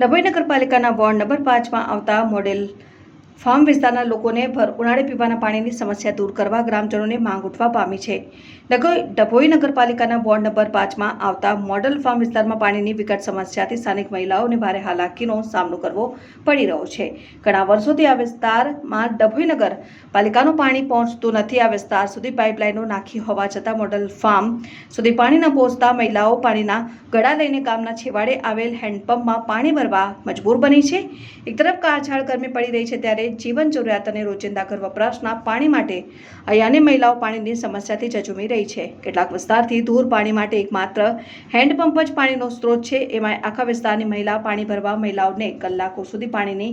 ડભોઈ નગરપાલિકાના ward number પાંચમાં આવતા મોડેલ ફાર્મ વિસ્તારના લોકોને ભર ઉનાળે પીવાના પાણીની સમસ્યા દૂર કરવા ગ્રામજનોને માંગ ઉઠવા પામી છે. ડભોઈ નગરપાલિકાના વોર્ડ નંબર પાંચમાં આવતા મોડલ ફાર્મ વિસ્તારમાં પાણીની વિકટ સમસ્યાથી સ્થાનિક મહિલાઓને ભારે હાલાકીનો સામનો કરવો પડી રહ્યો છે. ઘણા વર્ષોથી આ વિસ્તારમાં ડભોઈ નગર પાલિકાનું પાણી પહોંચતું નથી. આ વિસ્તાર સુધી પાઇપલાઇનો નાખી હોવા છતાં મોડલ ફાર્મ સુધી પાણી ન પહોંચતા મહિલાઓ પાણીના ગળા લઈને ગામના છેવાડે આવેલ હેન્ડપંપમાં પાણી ભરવા મજબૂર બની છે. એક તરફ કાળઝાળ ગરમી પડી રહી છે ત્યારે જીવન જરૂરિયાત અને રોજિંદા ઘર વપરાશના પાણી માટે અહીંયાની મહિલાઓ પાણીની સમસ્યાથી જજુમી રહી છે. કેટલાક વિસ્તારથી દૂર પાણી માટે એકમાત્ર હેન્ડપંપ જ પાણીનો સ્ત્રોત છે. એમાં આખા વિસ્તારની મહિલા પાણી ભરવા મહિલાઓને કલાકો સુધી પાણીની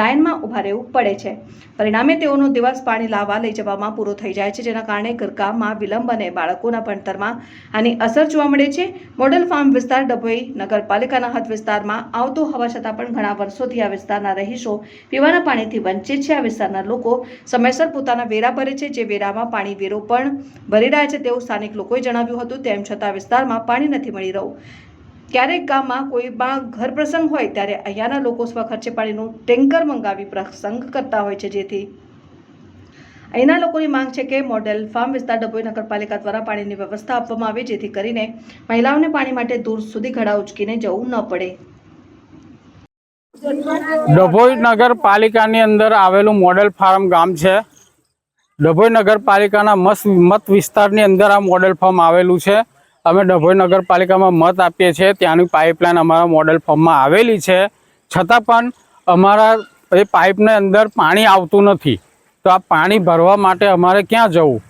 લાઇનમાં ઊભા રહેવું પડે છે. પરિણામે તેઓનો દિવસ પાણી લાવવા લઈ જવામાં પૂરો થઈ જાય છે. જેના કારણે ઘરકામમાં વિલંબ અને બાળકોના ભણતરમાં આની અસર જોવા મળે છે. મોડલ ફાર્મ વિસ્તાર ડભોઈ નગરપાલિકાના હદ વિસ્તારમાં આવતો હોવા છતાં પણ ઘણા વર્ષોથી આ વિસ્તારના રહીશો પીવાના પાણીથી વંચિત છે આ વિસ્તારના લોકો સમયસર પોતાના વેરા ભરે છે, જે વેરામાં પાણી વેરો પણ ભરી રહ્યા છે તેવું સ્થાનિક લોકોએ જણાવ્યું હતું. તેમ છતાં વિસ્તારમાં પાણી નથી મળી રહ્યું. ક્યારેક ગામમાં કોઈ પણ ઘર પ્રસંગ હોય ત્યારે અહીંયાના લોકો સ્વખર્ચે પાણીનું ટેન્કર મંગાવી પ્રસંગ કરતા હોય છે. જેથી અહીંના લોકોની માંગ છે કે મોડેલ ફાર્મ વિસ્તાર ડભોઈ નગરપાલિકા દ્વારા પાણીની વ્યવસ્થા આપવામાં આવે, જેથી કરીને મહિલાઓને પાણી માટે દૂર સુધી ઘડા ઉચકીને જવું ન પડે. ડભોઈ નગરપાલિકાની અંદર આવેલું મોડેલ ફાર્મ ગામ છે. ડભોઈ નગરપાલિકાના મત મત વિસ્તારની અંદર આ મોડેલ ફાર્મ આવેલું છે. અમે ડભોઈ નગરપાલિકામાં મત આપીએ છીએ. ત્યાંની પાઇપલાઇન અમારા મોડેલ ફાર્મમાં આવેલી છે. છતાં પણ અમારા એ પાઇપને અંદર પાણી આવતું નથી. તો આ પાણી ભરવા માટે અમારે ક્યાં જવું?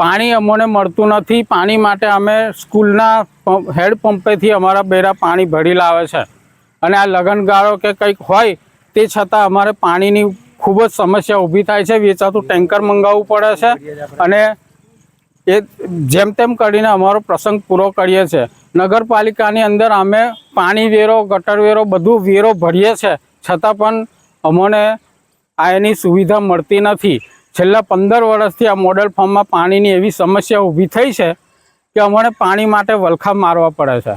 પાણી અમને મળતું નથી. પાણી માટે અમે સ્કૂલના હેડપંપેથી હેડ પંપેથી અમારા બેરા પાણી ભરી લાવે છે. અને આ લગનગાળો કે કંઈક હોય, તે છતાં અમારે પાણીની ખૂબ જ સમસ્યા ઊભી થાય છે. વેચાતું ટેન્કર મંગાવવું પડે છે. અને એ જેમ તેમ કરીને અમારો પ્રસંગ પૂરો કરીએ છીએ નગરપાલિકાની અંદર અમે પાણી વેરો, ગટર વેરો, બધું વેરો ભરીએ છીએ છતાં પણ અમને આ એની સુવિધા મળતી નથી. છેલ્લા પંદર વર્ષથી આ મોડલ ફોર્મમાં પાણીની એવી સમસ્યા ઊભી થઈ છે કે અમને પાણી માટે વલખા મારવા પડે છે.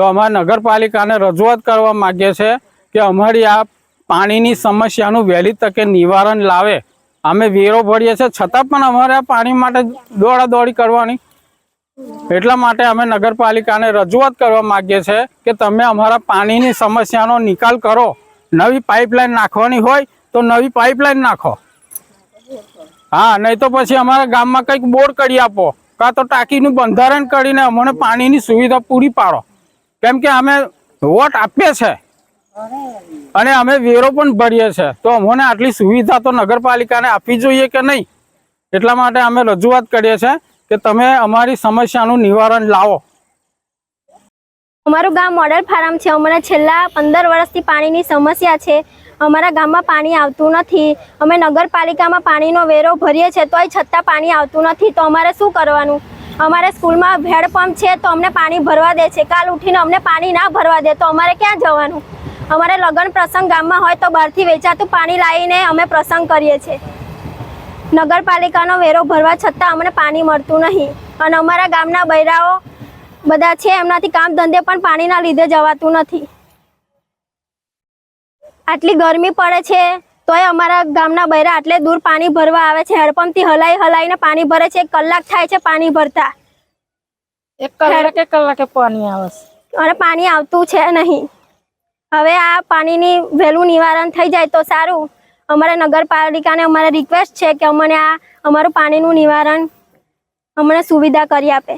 તો અમારે નગરપાલિકાને રજૂઆત કરવા માગીએ છીએ કે અમારી આ પાણીની સમસ્યાનું વહેલી તકે નિવારણ લાવે. અમે વેરો ભરીએ છીએ, છતાં પણ અમારે આ પાણી માટે દોડાદોડી કરવાની. એટલા માટે અમે નગરપાલિકાને રજૂઆત કરવા માગીએ છીએ કે તમે અમારા પાણીની સમસ્યાનો નિકાલ કરો. નવી પાઇપલાઇન નાખવાની હોય તો નવી પાઇપલાઇન નાખો. હા, નહીં તો પછી અમારા ગામમાં કંઈક બોર કરી આપો. કાં તો ટાંકીનું બંધારણ કરીને અમને પાણીની સુવિધા પૂરી પાડો. કેમ કે અમે વોટ આપીએ છે. અને અમે વેરો પણ ભરીએ છે. તો અમને આટલી સુવિધા તો નગરપાલિકાને આપવી જોઈએ કે નહીં? એટલા માટે અમે રજૂઆત કરીએ છીએ કે તમે અમારી સમસ્યાનું નિવારણ લાવો. અમારું ગામ મોડલ ફાર્મ છે. અમારા છેલ્લા પંદર વર્ષથી પાણીની સમસ્યા છે. અમારા ગામમાં પાણી આવતું નથી. અમે નગરપાલિકામાં પાણીનો વેરો ભરીએ છીએ તોય છતાં પાણી આવતું નથી. તો અમારે શું કરવાનું? અમારે સ્કૂલમાં હેડપંપ છે તો અમને પાણી ભરવા દે છે. કાલ ઉઠીને અમને પાણી ના ભરવા દે તો અમારે ક્યાં જવાનું? અમારે લગ્ન પ્રસંગ ગામમાં હોય તો બહારથી વેચાતું પાણી લાવીને અમે પ્રસંગ કરીએ છીએ. નગરપાલિકાનો વેરો ભરવા છતાં અમને પાણી મળતું નહીં. અને અમારા ગામના બૈરાઓ બધા છે, એમનાથી કામ ધંધે પણ પાણીના લીધે જવાતું નથી. આટલી ગરમી પડે છે તોય અમારા ગામના બૈરા આટલે દૂર પાણી ભરવા આવે છે. હેડપંપથી હલાઈ હલાઈને પાણી ભરે છે. એક કલાક થાય છે પાણી ભરતા. એક કલાકે કલાકે પાણી આવે છે. અને પાણી આવતું છે નહીં. હવે આ પાણીની વહેલું નિવારણ થઈ જાય તો સારું. અમારે નગરપાલિકાને અમારે રિક્વેસ્ટ છે કે અમને આ અમારું પાણીનું નિવારણ અમને સુવિધા કરી આપે.